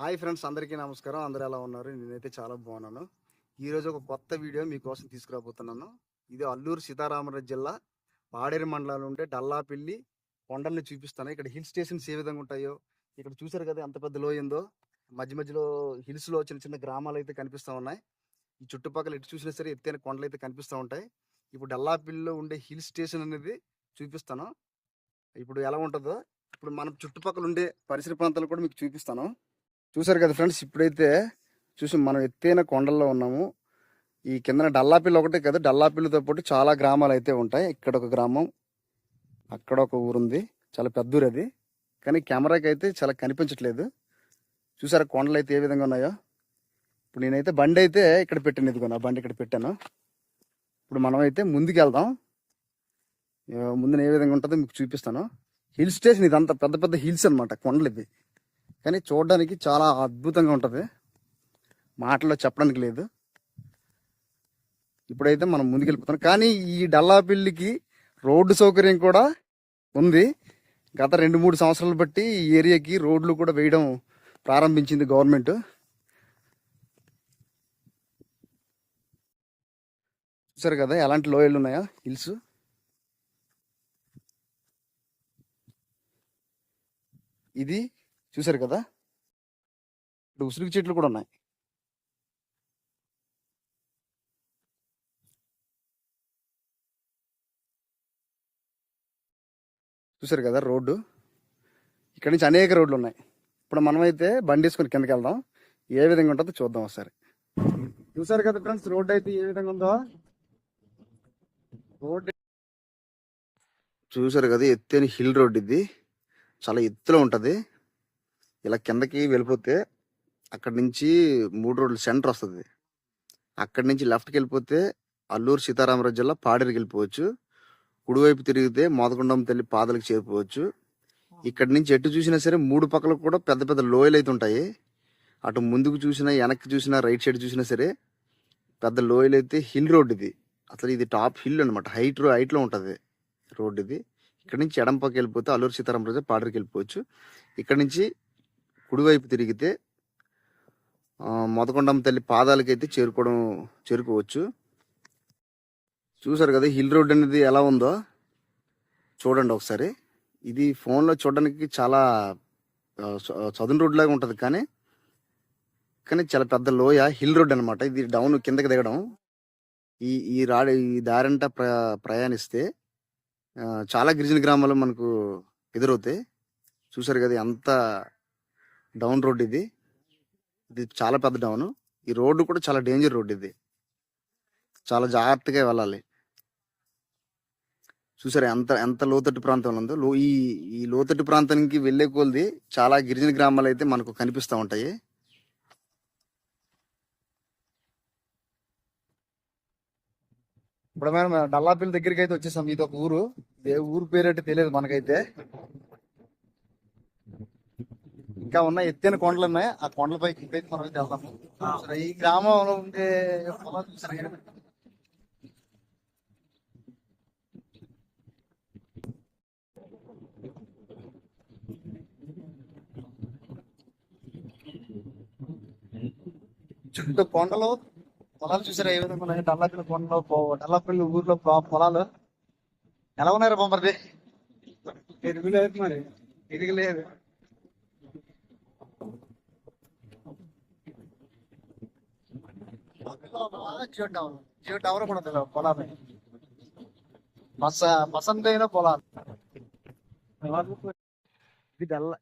Hi friends అందరికీ నమస్కారం. అందరూ ఎలా ఉన్నారు? నేనైతే చాలా బాగున్నాను. ఈరోజు ఒక కొత్త వీడియో మీకోసం తీసుకురాబోతున్నాను. ఇది అల్లూరు సీతారామరాజు జిల్లా పాడేరు మండలంలో ఉంటే డల్లాపిల్లి కొండల్ని చూపిస్తాను. ఇక్కడ హిల్ స్టేషన్స్ ఏ విధంగా ఉంటాయో ఇక్కడ చూసారు కదా ఎంత పెద్ద లోయిందో మధ్య మధ్యలో హిల్స్లో చిన్న చిన్న గ్రామాలు అయితే కనిపిస్తూ ఉన్నాయి. ఈ చుట్టుపక్కల ఎటు చూసినా సరే ఎత్తైన కొండలు అయితే కనిపిస్తూ ఉంటాయి. ఇప్పుడు డల్లాపిల్లిలో ఉండే హిల్ స్టేషన్ అనేది చూపిస్తాను. ఇప్పుడు ఎలా ఉంటుందో ఇప్పుడు మనం చుట్టుపక్కల ఉండే పరిసర ప్రాంతాలు కూడా మీకు చూపిస్తాను. చూసారు కదా ఫ్రెండ్స్ ఇప్పుడైతే చూసి మనం ఎత్తైన కొండల్లో ఉన్నాము. ఈ కిందన డల్లాపిల్లి ఒకటే కదా డల్లాపిల్లితో పాటు చాలా గ్రామాలు అయితే ఉంటాయి. ఇక్కడ ఒక గ్రామం అక్కడ ఒక ఊరుంది. చాలా పెద్ద ఊరు అది. కానీ కెమెరాకి అయితే చాలా కనిపించట్లేదు. చూసారా కొండలు అయితే ఏ విధంగా ఉన్నాయో? ఇప్పుడు నేనైతే బండి అయితే ఇక్కడ పెట్టాను ఇదిగో నా బండి ఇక్కడ పెట్టాను. ఇప్పుడు మనం అయితే ముందుకు వెళ్దాం ముందున ఏ విధంగా ఉంటుందో మీకు చూపిస్తాను. హిల్ స్టేషన్ ఇదంతా పెద్ద పెద్ద హిల్స్ అన్నమాట కొండలు ఇవి. కానీ చూడడానికి చాలా అద్భుతంగా ఉంటుంది. మాటల్లో చెప్పడానికి లేదు. ఇప్పుడైతే మనం ముందుకెళ్ళిపోతాం. కానీ ఈ డల్లాపిల్లికి రోడ్డు సౌకర్యం కూడా ఉంది. గత రెండు మూడు సంవత్సరాలు బట్టి ఈ ఏరియాకి రోడ్లు కూడా వేయడం ప్రారంభించింది గవర్నమెంట్. చూసారు కదా ఎలాంటి లోయలు ఉన్నాయా? హిల్స్. ఇది చూసారు కదా? ఇక్కడ ఉసిరికి చెట్లు కూడా ఉన్నాయి. చూసారు కదా రోడ్డు? ఇక్కడ నుంచి అనేక రోడ్లు ఉన్నాయి. ఇప్పుడు మనమైతే బండి వేసుకొని కిందకి వెళ్దాం. ఏ విధంగా ఉంటుందో చూద్దాం ఒకసారి. చూసారు కదా ఫ్రెండ్స్ రోడ్డు అయితే ఏ విధంగా ఉందో? రోడ్డు చూసారు కదా ఎత్తైన హిల్ రోడ్ ఇది. చాలా ఎత్తులో ఉంటుంది. ఇలా కిందకి వెళ్ళిపోతే అక్కడి నుంచి మూడు రోడ్లు సెంటర్ వస్తుంది. అక్కడి నుంచి లెఫ్ట్కి వెళ్ళిపోతే అల్లూరు సీతారామరాజు జిల్లా పాడేరుకి వెళ్ళిపోవచ్చు. కుడివైపు తిరిగితే మోదకొండం తల్లి పాదలకు చేరుకోవచ్చు. ఇక్కడి నుంచి ఎటు చూసినా సరే మూడు పక్కల కూడా పెద్ద పెద్ద లోయలు అయితే ఉంటాయి. అటు ముందుకు చూసినా వెనక్కి చూసినా రైట్ సైడ్ చూసినా సరే పెద్ద లోయలు అయితే హిల్ రోడ్ ఇది. అసలు ఇది టాప్ హిల్ అనమాట హైట్ హైట్లో ఉంటుంది రోడ్ ఇది. ఇక్కడ నుంచి ఎడం పక్క వెళ్ళిపోతే అల్లూరు సీతారామరాజు పాడేరుకి వెళ్ళిపోవచ్చు. ఇక్కడ నుంచి కుడివైపు తిరిగితే మొదకొండమ్మ తల్లి పాదాలకైతే చేరుకోవడం చేరుకోవచ్చు. చూసారు కదా హిల్ రోడ్ అనేది ఎలా ఉందో? చూడండి ఒకసారి. ఇది ఫోన్లో చూడడానికి చాలా చదును రోడ్ లాగా ఉంటుంది కానీ కానీ చాలా పెద్ద లోయ హిల్ రోడ్ అన్నమాట. ఇది డౌన్ కిందకి దిగడం. ఈ ఈ రాడి ఈ దారంట ప్ర ప్రయాణిస్తే చాలా గిరిజన గ్రామాలు మనకు ఎదురవుతాయి. చూసారు కదా ఎంత డౌన్ రోడ్ ఇది. ఇది చాలా పెద్ద డౌన్. ఈ రోడ్డు కూడా చాలా డేంజర్ రోడ్ ఇది. చాలా జాగ్రత్తగా వెళ్ళాలి. చూసారు ఎంత ఎంత లోతట్టు ప్రాంతంలో ఉందో. లో ఈ ఈ లోతట్టు ప్రాంతానికి వెళ్ళే కొలది చాలా గిరిజన గ్రామాలు అయితే మనకు కనిపిస్తూ ఉంటాయి. ఇప్పుడు మనం డల్లాపిల్ దగ్గరికి అయితే వచ్చేసాం. ఇది ఒక ఊరు. ఏ ఊరు అయితే తెలియదు మనకైతే. ఇంకా ఉన్న ఎత్తైన కొండలు ఉన్నాయి. ఆ కొండలపై ఇప్పుడైతే మనం వెళ్దాము ఈ గ్రామంలో ఉండే పొలాలు చూసారా? చుట్టూ కొండలు పొలాలు చూసారా? ఏ విధంగా ఉన్నాయి? డల్లాపిల్లి కొండలో డల్లాపల్లి ఊర్లో పొలాలు. ఎలా ఉన్నారా బొమ్మది ఎరుగులేదు మరి. ఎదిగలేదు టవర్ జియో టవర్ కూడా ఇది డల్ల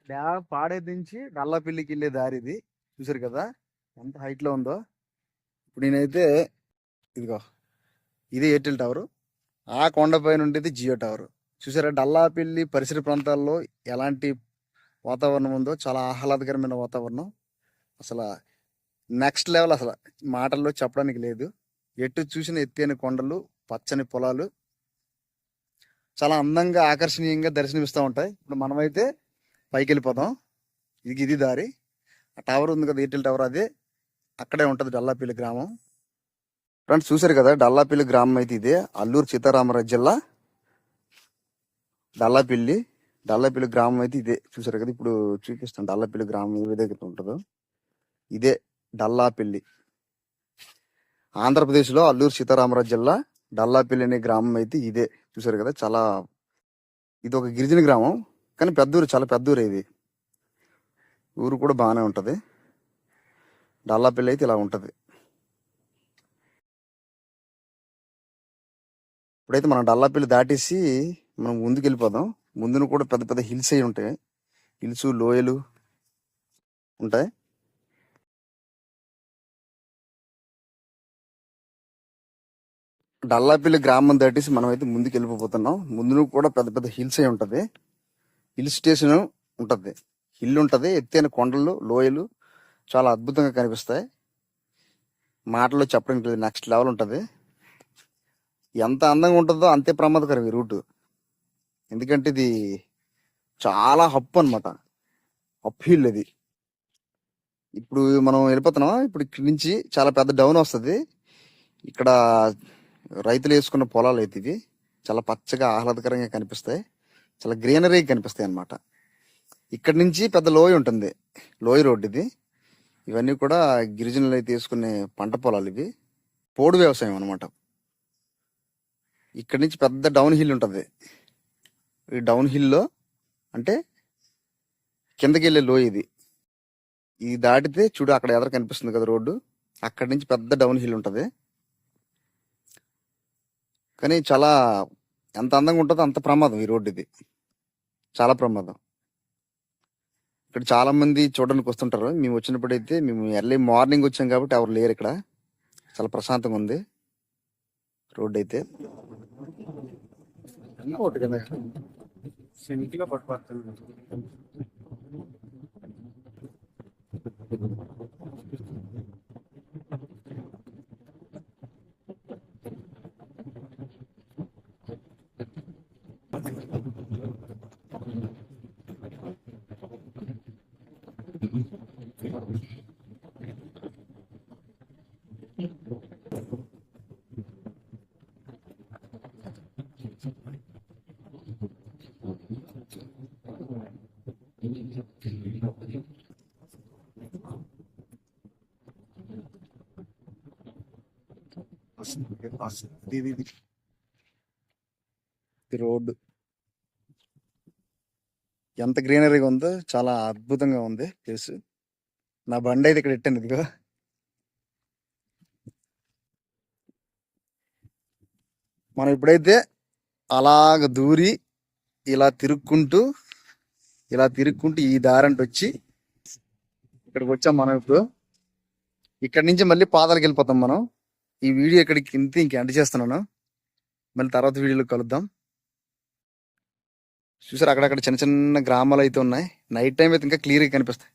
పాడే నుంచి వెళ్ళే దారి ఇది చూసారు కదా? ఎంత హైట్లో ఉందో? ఇప్పుడు నేనైతే ఇదిగో ఇది ఎయిర్టెల్ టవర్ ఆ కొండపైన ఉండేది జియో టవర్ చూసారా? డల్లాపిల్లి పరిసర ప్రాంతాల్లో ఎలాంటి వాతావరణం ఉందో? చాలా ఆహ్లాదకరమైన వాతావరణం. అసలు నెక్స్ట్ లెవెల్ అసలు మాటల్లో చెప్పడానికి లేదు. ఎటు చూసిన ఎత్తైన కొండలు పచ్చని పొలాలు చాలా అందంగా ఆకర్షణీయంగా దర్శనమిస్తూ ఉంటాయి. ఇప్పుడు మనమైతే పైకి వెళ్ళిపోదాం ఇది ఇది దారి. ఆ టవర్ ఉంది కదా ఎయిర్టెల్ టవర్ అదే. అక్కడే ఉంటుంది డల్లాపల్లి గ్రామం. ఫ్రెండ్స్ చూసారు కదా డల్లాపల్లి గ్రామం అయితే ఇదే. అల్లూరు సీతారామరాజు జిల్లా. డల్లాపల్లి డల్లపల్లి గ్రామం అయితే ఇదే. చూసారు కదా ఇప్పుడు చూపిస్తాను. డల్లపల్లి గ్రామం ఏ విధంగా ఉంటుందో. ఇదే. డల్లాపల్లి. ఆంధ్రప్రదేశ్లో అల్లూరు సీతారామరాజు జిల్లా డల్లాపల్లి అనే గ్రామం అయితే ఇదే. చూసారు కదా చాలా ఇది ఒక గిరిజన గ్రామం కానీ పెద్ద ఊరు చాలా పెద్ద ఊరు ఇది. ఊరు కూడా బాగానే ఉంటుంది. డల్లాపల్లి అయితే ఇలా ఉంటుంది. ఇప్పుడైతే మనం డల్లాపల్లి దాటేసి మనం ముందుకు వెళ్ళిపోదాం కూడా పెద్ద పెద్ద హిల్స్ అయి ఉంటాయి. హిల్స్ లోయలు ఉంటాయి. డల్లాపల్లి గ్రామం దాటేసి మనం అయితే ముందుకు వెళ్ళిపోతున్నాం ముందు కూడా పెద్ద పెద్ద హిల్స్ అయి ఉంటుంది. హిల్ స్టేషన్ ఉంటుంది. హిల్ ఉంటుంది. ఎత్తైన కొండలు లోయలు చాలా అద్భుతంగా కనిపిస్తాయి. మాటల్లో చెప్పడానికి లేదు. నెక్స్ట్ లెవెల్ ఉంటుంది. ఎంత అందంగా ఉంటుందో అంతే ప్రమాదకరం ఈ రూట్. ఎందుకంటే ఇది చాలా హప్ అన్నమాట. అప్ హిల్ అది ఇప్పుడు మనం వెళ్ళిపోతున్నాం ఇప్పుడు ఇక్కడి నుంచి చాలా పెద్ద డౌన్ వస్తుంది. ఇక్కడ రైతులు వేసుకున్న పొలాలు అయితే ఇవి చాలా పచ్చగా ఆహ్లాదకరంగా కనిపిస్తాయి. చాలా గ్రీనరీ కనిపిస్తాయి అన్నమాట. ఇక్కడ నుంచి పెద్ద లోయ ఉంటుంది. లోయ రోడ్ ఇది. ఇవన్నీ కూడా గిరిజనులు అయితే వేసుకునే పంట పొలాలు ఇవి. పోడు వ్యవసాయం అనమాట ఇక్కడ నుంచి పెద్ద డౌన్ హిల్ ఉంటుంది. ఈ డౌన్ హిల్లో అంటే కిందకి వెళ్ళే లోయ ఇది. ఇది దాటితే చూడు అక్కడ ఎదురు కనిపిస్తుంది కదా రోడ్డు. అక్కడి నుంచి పెద్ద డౌన్ హిల్ ఉంటుంది. కానీ చాలా ఎంత అందంగా ఉంటుందో అంత ప్రమాదం ఈ రోడ్డు ఇది చాలా ప్రమాదం. ఇక్కడ చాలా మంది చూడడానికి వస్తుంటారు. మేము వచ్చినప్పుడు అయితే మేము ఎర్లీ మార్నింగ్ వచ్చాం కాబట్టి ఎవరు లేరు ఇక్కడ. చాలా ప్రశాంతంగా ఉంది. రోడ్డు అయితే ఒకటి కదా. శనికిగా పట్టుపడుతుంది ఇది ఇది. ఎంత గ్రీనరీగా ఉందో చాలా అద్భుతంగా ఉంది ప్లేస్ నా బండి అయితే ఇక్కడ పెట్టాను ఇదిగో. మనం ఇప్పుడైతే అలాగ దూరి ఇలా తిరుక్కుంటూ ఇలా తిరుక్కుంటూ ఈ దారంట వచ్చి ఇక్కడికి వచ్చాం మనం ఇప్పుడు. ఇక్కడ నుంచి మళ్ళీ పాదాలకు వెళ్ళిపోతాం మనం. ఈ వీడియో ఇక్కడికి ఇంత ఇంక ఎండ చేస్తున్నాను. మళ్ళీ తర్వాత వీడియోలో కలుద్దాం. చూసారు అక్కడక్కడ చిన్న చిన్న గ్రామాలు అయితే ఉన్నాయి. నైట్ టైం అయితే ఇంకా క్లియర్గా కనిపిస్తాయి.